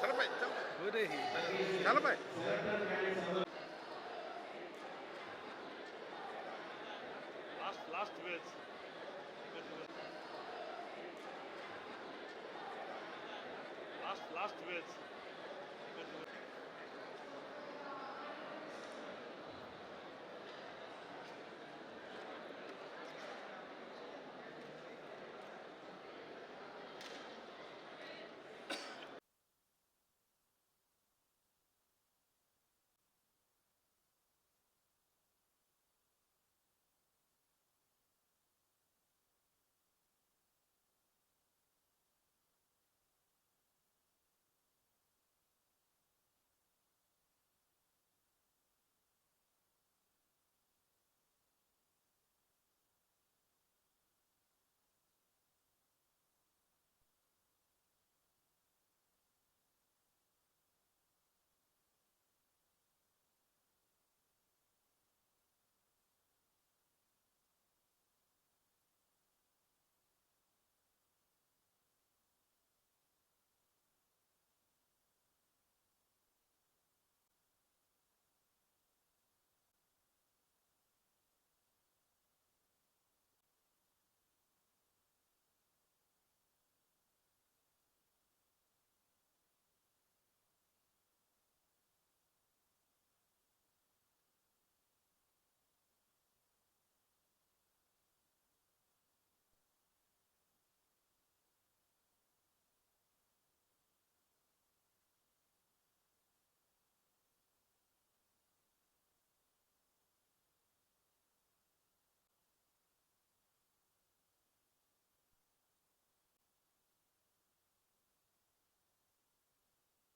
చలపై చలపై Last, last words. Last, last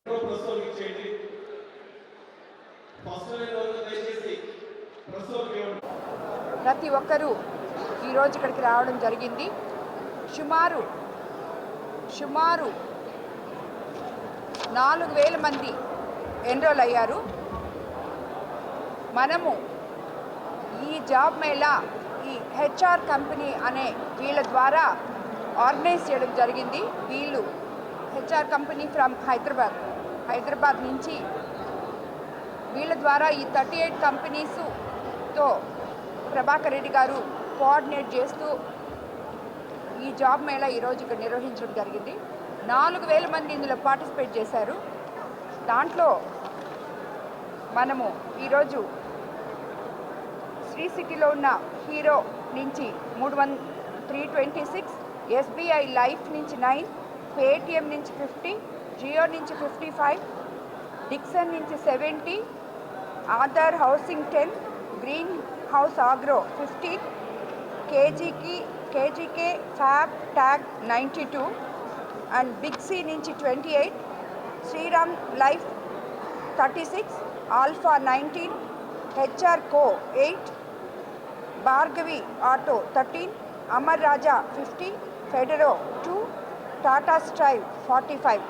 ప్రస్తుతం ప్రతి ఒక్కరూ ఈరోజు ఇక్కడికి రావడం జరిగింది. సుమారు సుమారు నాలుగు వేల మంది ఎన్రోల్ అయ్యారు. మనము ఈ జాబ్ మేళా ఈ హెచ్ఆర్ కంపెనీ అనే వీళ్ళ ద్వారా ఆర్గనైజ్ చేయడం జరిగింది. వీళ్ళు HR company from Hyderabad Hyderabad నుంచి వీళ్ళ ద్వారా ఈ థర్టీ ఎయిట్ కంపెనీస్తో ప్రభాకర్ రెడ్డి గారు కోఆర్డినేట్ చేస్తూ ఈ జాబ్ మేళా ఈరోజు ఇక్కడ నిర్వహించడం జరిగింది. నాలుగు వేల మంది ఇందులో పార్టిసిపేట్ చేశారు. దాంట్లో మనము ఈరోజు శ్రీ సిటీలో ఉన్న హీరో నుంచి మూడు one three twenty six SBI Life నుంచి నైన్ పేటిఎం నుంచి ఫిఫ్టీ జియో నుంచి ఫిఫ్టీ ఫైవ్ డిక్సన్ నుంచి seventy Aadhaar housing ten green house agro fifteen కేజీకి కేజీకే fab tag ninety two and big C నుంచి twenty eight Shriram life thirty six alpha nineteen HR co eight Bhargavi auto thirteen Amar Raja fifty ఫెడరో two Tata strive forty five.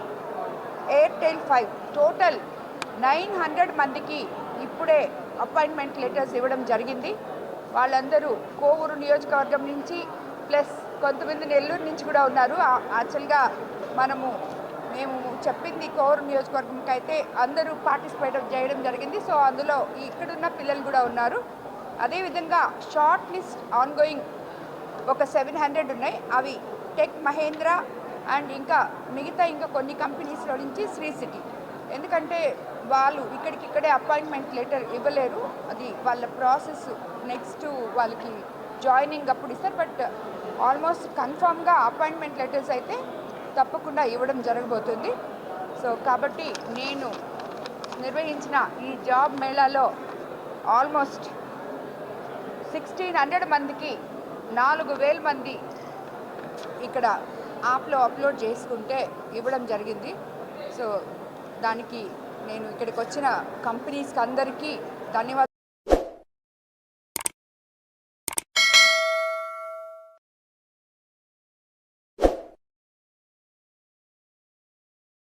Airtel five. Total nine hundred మందికి ఇప్పుడే appointment letters ఇవ్వడం జరిగింది. వాళ్ళందరూ కోవూరు నియోజకవర్గం నుంచి plus కొంతమంది నెల్లూరు నుంచి కూడా ఉన్నారు. ఆ- యాక్చువల్గా మనము మేము చెప్పింది కోవూరు నియోజకవర్గంకి అయితే అందరూ పార్టిసిపేట్ చేయడం జరిగింది. సో అందులో ఇక్కడున్న పిల్లలు కూడా ఉన్నారు. అదేవిధంగా షార్ట్ లిస్ట్ ఆన్గోయింగ్ ఒక సెవెన్ హండ్రెడ్ ఉన్నాయి. అవి టెక్ మహేంద్ర అండ్ ఇంకా మిగతా ఇంకా కొన్ని కంపెనీస్లో నుంచి శ్రీ సిటీ. ఎందుకంటే వాళ్ళు ఇక్కడికిక్కడే అపాయింట్మెంట్ లెటర్ ఇవ్వలేరు. అది వాళ్ళ ప్రాసెస్ నెక్స్ట్ వాళ్ళకి జాయినింగ్ అప్పుడు ఇస్తారు. బట్ ఆల్మోస్ట్ కన్ఫామ్గా అపాయింట్మెంట్ లెటర్స్ అయితే తప్పకుండా ఇవ్వడం జరగబోతుంది. సో కాబట్టి నేను నిర్వహించిన ఈ జాబ్ మేళాలో ఆల్మోస్ట్ సిక్స్టీన్ హండ్రెడ్ మందికి నాలుగు వేల మంది ఇక్కడ యాప్లో అప్లోడ్ చేసుకుంటే ఇవ్వడం జరిగింది. సో దానికి నేను ఇక్కడికి వచ్చిన కంపెనీస్కి అందరికీ ధన్యవాదాలు.